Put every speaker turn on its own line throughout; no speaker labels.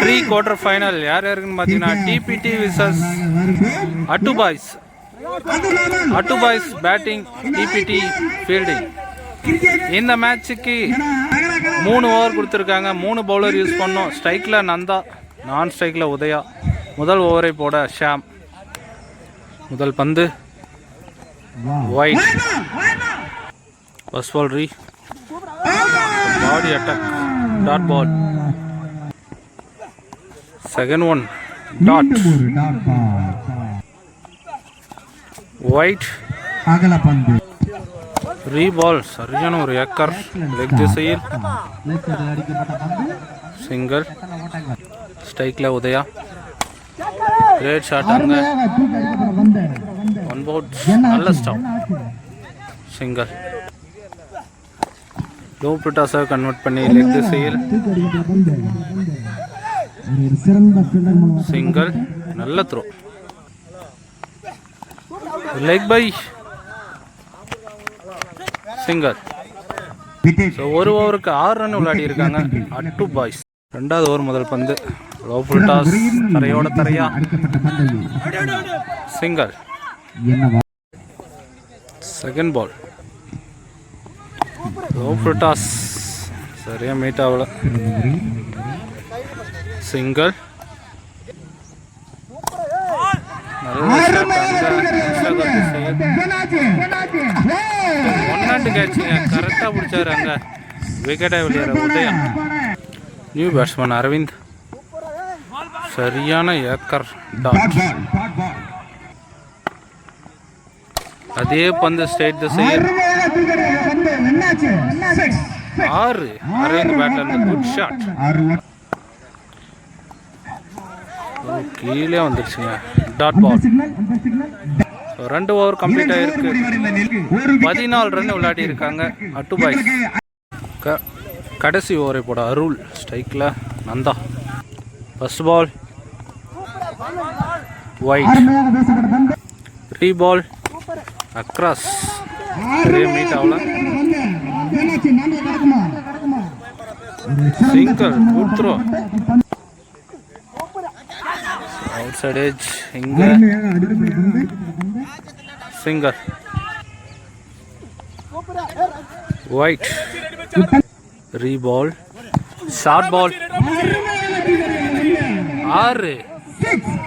Pre quarter final யார் யாருக்குன்னு பார்த்தீங்கன்னா டிபிடி versus at boys at boys batting டிபிடி ஃபீல்டிங் இந்த மேட்ச்சுக்கு மூணு ஓவர் கொடுத்துருக்காங்க. மூணு பவுலர் யூஸ் பண்ணோம். ஸ்ட்ரைக்கில் நந்தா நான் ஸ்ட்ரைக்கில் உதயா. முதல் ஓவரை போட ஷாம். முதல் பந்து. ஒயிட் ஃபர்ஸ்ட் பால் ரீ body attack dot ball second one dot wide
அகல பந்து
ரீ பால் சரியான ஒரு ஏக்கர். லெக் திசையில்.
லெஃப்ட் அடிக்கப்பட்ட பந்து.
சிங்கிள்
ஓட்டங்கள்?
ஸ்ட்ரைக்கில் உதயா. கிரேட் ஷாட் அங்கே.
அருமையாக தூக்கி அடிக்கப்பட்ட பந்து.
ஒன் பவுட் நல்ல ஸ்டாப் சிங்கிள் லோ பிட்டாஸாக கன்வெர்ட் பண்ணி லெக் திசையில். சிங்கிள் நல்ல த்ரோ லெக் பை ஸோ ஒரு ஓவருக்கு ஆறு ரன் விளையாடி இருக்காங்க அட்டு பாய்ஸ் ரெண்டாவது ஓவர் முதல் பந்து. லோ ஃபுல் டாஸ் தரையோட தரையா.
என்ன
second ball low full toss சரியாக மீட் ஆகல. சிங்கிள் ஒன்னாண்டு கேட்சுங்க கரெக்டாக பிடிச்சாரு அங்கே விக்கெட்டை வெளியேற உதயம் நியூ பேட்ஸ்மேன் அரவிந்த் சரியான ஏக்கர் டாட் அதே பந்து ஸ்டேட் திசையில் ஆறு அரவிந்த் பேட்ல இருந்து குட் ஷாட் கீழே வந்துருச்சுங்க. டாட் பால் ரெண்டு ஓவர் கம்ப்ளீட் ஆயிருக்கு. பதினாலு ரன் விளையாடி இருக்காங்க. அட்டு பாய்ஸ் க கடைசி ஓவரை போட அருள். ஸ்ட்ரைக்கில் Nanda. First ball wide three ball across meet ஆகல. Single good throw outside edge இங்கே சிங்கர் ஒயிட் ரீபால் ஷார்ட் பால் ஆறு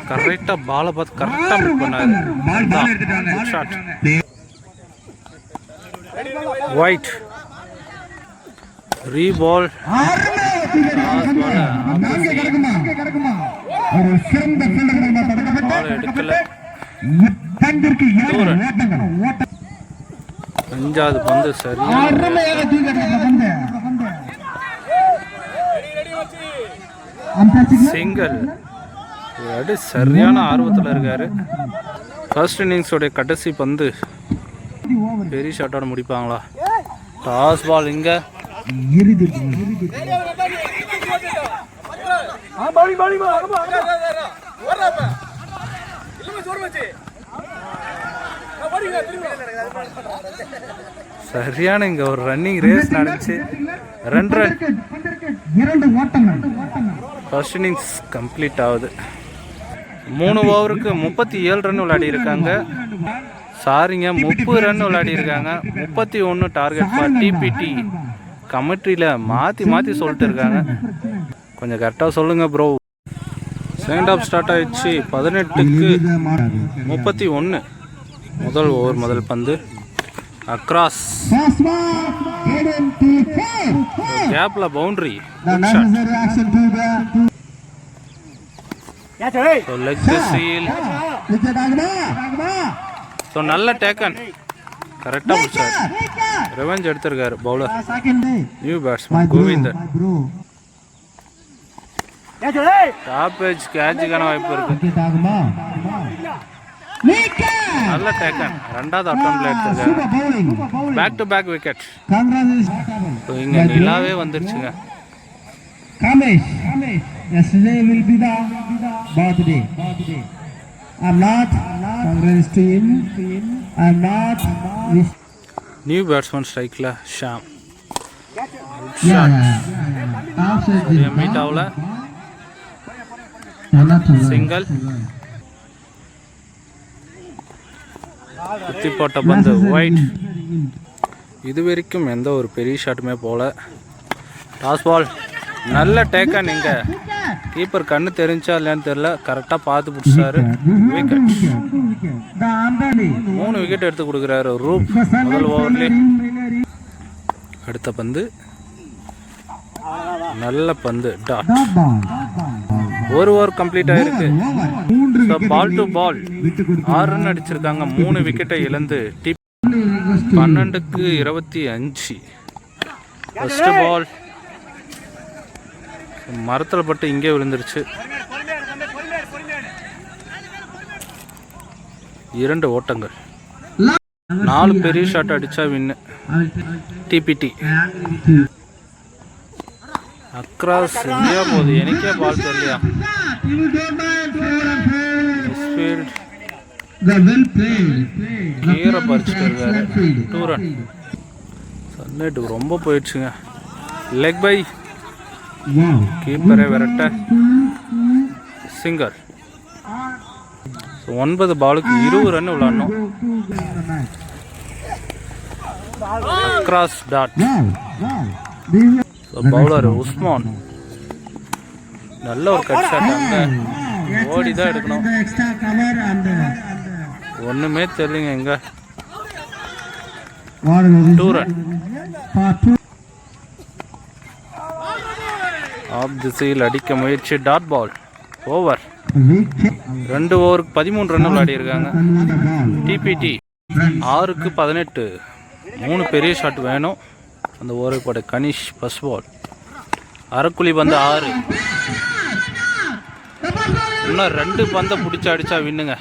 கரெக்டாக பாலை பார்த்து கரெக்டாக மூவ் பண்ணாரு ஷாட் ஒயிட் ரீபால்
ஒரு சிறந்த ஃபீல்டர்
பால் எடுக்கல.
பந்திற்கு இரண்டு ஓட்டங்கள். ஓட்ட
அஞ்சாவது பந்து
அருமையாக அம்பேசிங்
சிங்கிள் அடி சரியான ஆர்வத்தில் இருக்காரு. ஃபர்ஸ்ட் இன்னிங்ஸோடைய கடைசி பந்து. பெரிய ஷாட்டோட முடிப்பாங்களா? டாஸ் பால் இங்க.
இறுதி
சரியான இங்க ஒரு ரன்னிங் ரேஸ் நடந்துச்சு. ரெண்டு
இரண்டு ஓட்டங்கள்
ஃபர்ஸ்ட் இன்னிங்ஸ் கம்ப்ளீட் ஆகுது. மூணு ஓவருக்கு முப்பத்தி ஏழு ரன் விளையாடி இருக்காங்க. சாரிங்க முப்பது ரன் விளையாடி இருக்காங்க. முப்பத்தி ஒன்று டார்கெட் ஃபார் டிபிடி கமெட்ரியில் மாற்றி மாற்றி சொல்லிட்டு இருக்காங்க. கொஞ்சம் கரெக்டாக சொல்லுங்கள் ப்ரோ செகண்ட் ஆஃப் ஸ்டார்ட் ஆயிடுச்சு. பதினெட்டுக்கு முப்பத்தி ஒன்று முதல் ஓவர் முதல் பந்து. அக்ராஸ். கேப்பில் பவுண்டரி ஸோ நல்ல டேக்கன் கரெக்டாக பிடிச்சார் ரெவெஞ்ச் எடுத்திருக்காரு bowler new batsman Govindan top edge கேட்சுக்கான வாய்ப்பு இருக்கு நல்ல டேக்கன் ரெண்டாவது
super bowling
back to back wicket இங்கே நிலாவே வந்துருச்சுங்க
Kamesh yesterday will be the birthday I'm not congrats to him I'm not
new batsman ஸ்ட்ரைக்கில் ஷாம். மீட் ஆகல சிங்கிள் குத்தி போட்ட பந்து ஒயிட் இது வரைக்கும் எந்த ஒரு பெரிய ஷாட்டுமே போல. டாஸ் பால் நல்ல டேக்கா நீங்க. கீப்பர் கண்ணு தெரிஞ்சா இல்லையான்னு தெரியல. கரெக்டாக பார்த்து பிடிச்சாரு. விக்கெட் மூணு விக்கெட் எடுத்து கொடுக்குறாரு. ரூப் முதல் ஓவர்லேயே அடுத்த பந்து. நல்ல பந்து. டாட் ஒரு ஓவர் கம்ப்ளீட் ஆயிருக்கு. பால் டு பால் ஆறு ரன் அடிச்சிருக்காங்க. மூணு விக்கெட்டை இழந்து. டி பன்னெண்டுக்கு இருபத்தி அஞ்சு. ஃபர்ஸ்ட் பால் மரத்தில் பட்டு இங்கே விழுந்துருச்சு. இரண்டு ஓட்டங்கள். நாலு பெரிய ஷாட் அடிச்சா வின்னு டிபிடி அக்ராஸ் இந்தியா போகுது. எனக்கே பால் தெரியலையா? கீரை பறிச்சுட்டு இருக்காரு டூ ரன் ரொம்ப போயிடுச்சுங்க. லெக் பை கீப்பரை விரட்ட சிங்கர். ஒன்பது பாலுக்கு இருபது ரன் விளாடணும் அக்ராஸ் டாட் பவுலர் உஸ்மான். நல்ல ஒரு கட் ஷாட் அங்க. ஓடி தான் எடுக்கணும். ஒன்றுமே தெரியலங்க எங்க டூ ரன் ஆப் திசையில் அடிக்க முயற்சி. டாட் பால் ஓவர் ரெண்டு ஓவருக்கு பதிமூணு ரன் விளையாடி இருக்காங்க டிபிடி ஆறுக்கு பதினெட்டு. மூணு பெரிய ஷாட் வேணும். அந்த ஓவரை போட கனிஷ் ஃபஸ்ட் பால் அரைக்குழி பந்து ஆறு. இன்னும் ரெண்டு பந்தை பிடிச்சி அடிச்சா வின்னுங்க.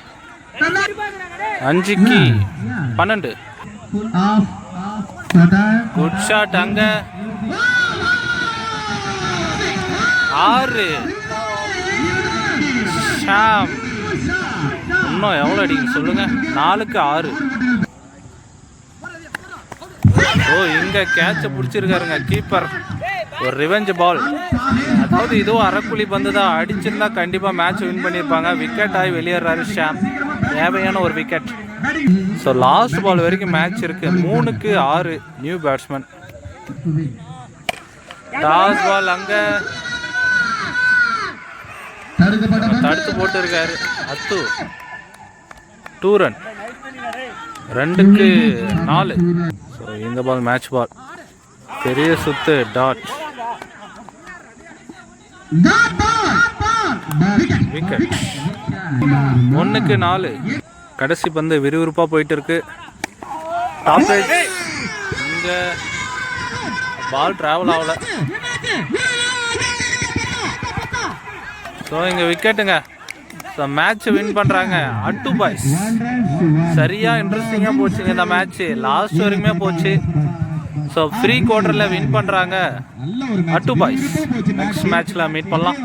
அஞ்சுக்கு பன்னெண்டு. குட் ஷாட் அங்கே. ஆறு. ஷாம். இன்னும் எவ்வளோ அடிக்கும் சொல்லுங்கள் நாலுக்கு ஆறு. ஓ இங்கே கேட்சை பிடிச்சிருக்காருங்க கீப்பர் ஒரு ரிவெஞ்ச் பால் அதாவது இதுவும் அறக்குழி பந்து தான் அடிச்சிருந்தா கண்டிப்பாக மேட்ச் வின் பண்ணியிருப்பாங்க விக்கெட் ஆகி வெளியேறாரு ஷாம். தேவையான ஒரு விக்கெட் ஸோ லாஸ்ட் பால் வரைக்கும் மேட்ச் இருக்கு. மூணுக்கு ஆறு நியூ பேட்ஸ்மேன் டாஸ் பால் அங்கே. தடுத்து போட்டு இருக்காரு அத்து. டூ ரன் ரெண்டுக்கு நாலு. ஸோ இந்த பால் மேட்ச் பால் பெரிய சுத்து டாட் விக்கெட் ஒன்றுக்கு நாலு. கடைசி பந்து விறுவிறுப்பாக போயிட்டு இருக்கு டாப் இங்க பால் டிராவல் ஆகல. ஸோ இங்கே விக்கெட்டுங்க ஸோ மேட்ச் வின் பண்ணுறாங்க அட்டு பாய்ஸ் சரியாக இன்ட்ரெஸ்டிங்காக போச்சுங்க இந்த மேட்ச் லாஸ்ட் வரைக்குமே போச்சு. ஸோ ஃப்ரீ குவார்டரில் வின் பண்ணுறாங்க அட்டு பாய்ஸ் நெக்ஸ்ட் மேட்ச்சில் மீட் பண்ணலாம்.